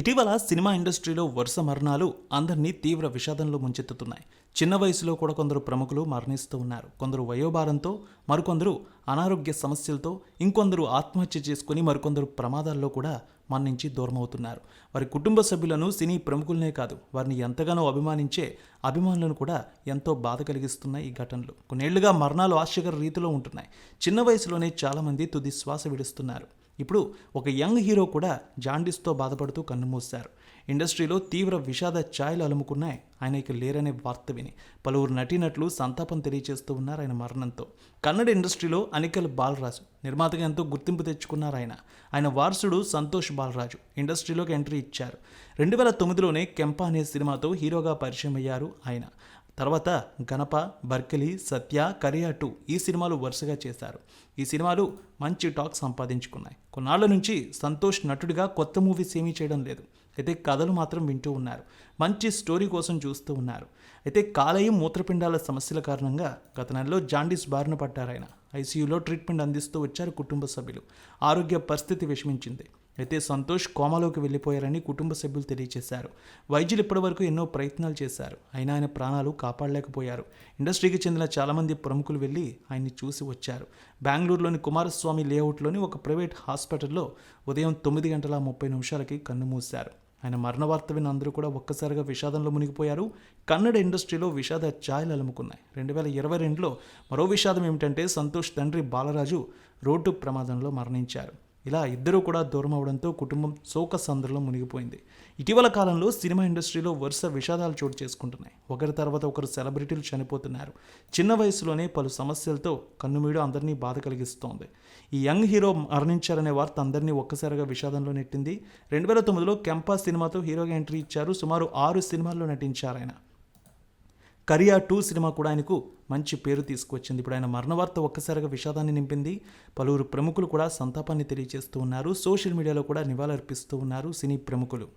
ఇటీవల సినిమా ఇండస్ట్రీలో వరుస మరణాలు అందరినీ తీవ్ర విషాదంలో ముంచెత్తుతున్నాయి. చిన్న వయసులో కూడా కొందరు ప్రముఖులు మరణిస్తూ ఉన్నారు. కొందరు వయోభారంతో మరికొందరు అనారోగ్య సమస్యలతో ఇంకొందరు ఆత్మహత్య చేసుకుని మరికొందరు ప్రమాదాల్లో కూడా మన నుంచి వారి కుటుంబ సభ్యులను సినీ ప్రముఖులనే కాదు వారిని ఎంతగానో అభిమానించే అభిమానులను కూడా ఎంతో బాధ కలిగిస్తున్నాయి ఈ ఘటనలు. కొన్నేళ్ళుగా మరణాలు ఆశ్చర్య రీతిలో ఉంటున్నాయి. చిన్న వయసులోనే చాలామంది తుది శ్వాస విడుస్తున్నారు. ఇప్పుడు ఒక యంగ్ హీరో కూడా జాండీస్తో బాధపడుతూ కన్నుమూశారు ఇండస్ట్రీలో తీవ్ర విషాద ఛాయలు అలుముకున్నాయి. ఆయన ఇక లేరనే వార్త విని పలువురు నటీనటులు సంతాపం తెలియజేస్తూ ఉన్నారు ఆయన మరణంతో. కన్నడ ఇండస్ట్రీలో అనికల్ బాలరాజు నిర్మాతగా ఎంతో గుర్తింపు తెచ్చుకున్నారు ఆయన. ఆయన వారసుడు సంతోష్ బాలరాజు ఇండస్ట్రీలోకి ఎంట్రీ ఇచ్చారు. రెండు వేల తొమ్మిదిలోనే కెంప అనే సినిమాతో హీరోగా పరిచయం అయ్యారు ఆయన. తర్వాత గణప బర్కలి సత్య కరియాటు ఈ సినిమాలు వరుసగా చేశారు. ఈ సినిమాలు మంచి టాక్ సంపాదించుకున్నాయి. కొన్నాళ్ళ నుంచి సంతోష్ నటుడిగా కొత్త మూవీస్ ఏమీ చేయడం లేదు. అయితే కథలు మాత్రం వింటూ ఉన్నారు. మంచి స్టోరీ కోసం చూస్తూ ఉన్నారు. అయితే కాలేయం మూత్రపిండాల సమస్యల కారణంగా గత నెలలో జాండీస్ బారిన పడ్డారు ఆయన ఐసీయూలో ట్రీట్మెంట్ అందిస్తూ వచ్చారు కుటుంబ సభ్యులు. ఆరోగ్య పరిస్థితి విషమించింది. అయితే సంతోష్ కోమాలోకి వెళ్ళిపోయారని కుటుంబ సభ్యులు తెలియజేశారు వైద్యులు ఇప్పటివరకు ఎన్నో ప్రయత్నాలు చేశారు. అయినా ఆయన ప్రాణాలు కాపాడలేకపోయారు. ఇండస్ట్రీకి చెందిన చాలామంది ప్రముఖులు వెళ్ళి ఆయన్ని చూసి వచ్చారు. బెంగళూరులోని కుమారస్వామి లేఅవుట్లోని ఒక ప్రైవేట్ హాస్పిటల్లో ఉదయం తొమ్మిది గంటల ముప్పై నిమిషాలకి కన్నుమూశారు ఆయన మరణ వార్త విన్న అందరూ కూడా ఒక్కసారిగా విషాదంలో మునిగిపోయారు. కన్నడ ఇండస్ట్రీలో విషాద ఛాయలు అలుముకున్నాయి. రెండు వేల ఇరవై రెండులో మరో విషాదం ఏమిటంటే సంతోష్ తండ్రి బాలరాజు రోడ్డు ప్రమాదంలో మరణించారు. ఇలా ఇద్దరూ కూడా దూరం అవడంతో కుటుంబం శోక సంద్రలో మునిగిపోయింది. ఇటీవల కాలంలో సినిమా ఇండస్ట్రీలో వరుస విషాదాలు చోటు చేసుకుంటున్నాయి. ఒకరి తర్వాత ఒకరు సెలబ్రిటీలు చనిపోతున్నారు. చిన్న వయసులోనే పలు సమస్యలతో కన్నుమీడు అందరినీ బాధ కలిగిస్తోంది. ఈ యంగ్ హీరో మరణించారనే వార్త అందరినీ ఒక్కసారిగా విషాదంలో నెట్టింది. రెండు వేల తొమ్మిదిలో కెంపా సినిమాతో హీరోగా ఎంట్రీ ఇచ్చారు. సుమారు ఆరు సినిమాల్లో నటించారు ఆయన. కరియా టూ సినిమా కూడా ఆయనకు మంచి పేరు తీసుకొచ్చింది ఇప్పుడు ఆయన మరణవార్త ఒక్కసారిగా విషాదాన్ని నింపింది. పలువురు ప్రముఖులు కూడా సంతాపాన్ని తెలియజేస్తూ ఉన్నారు. సోషల్ మీడియాలో కూడా నివాళులర్పిస్తూ ఉన్నారు సినీ ప్రముఖులు.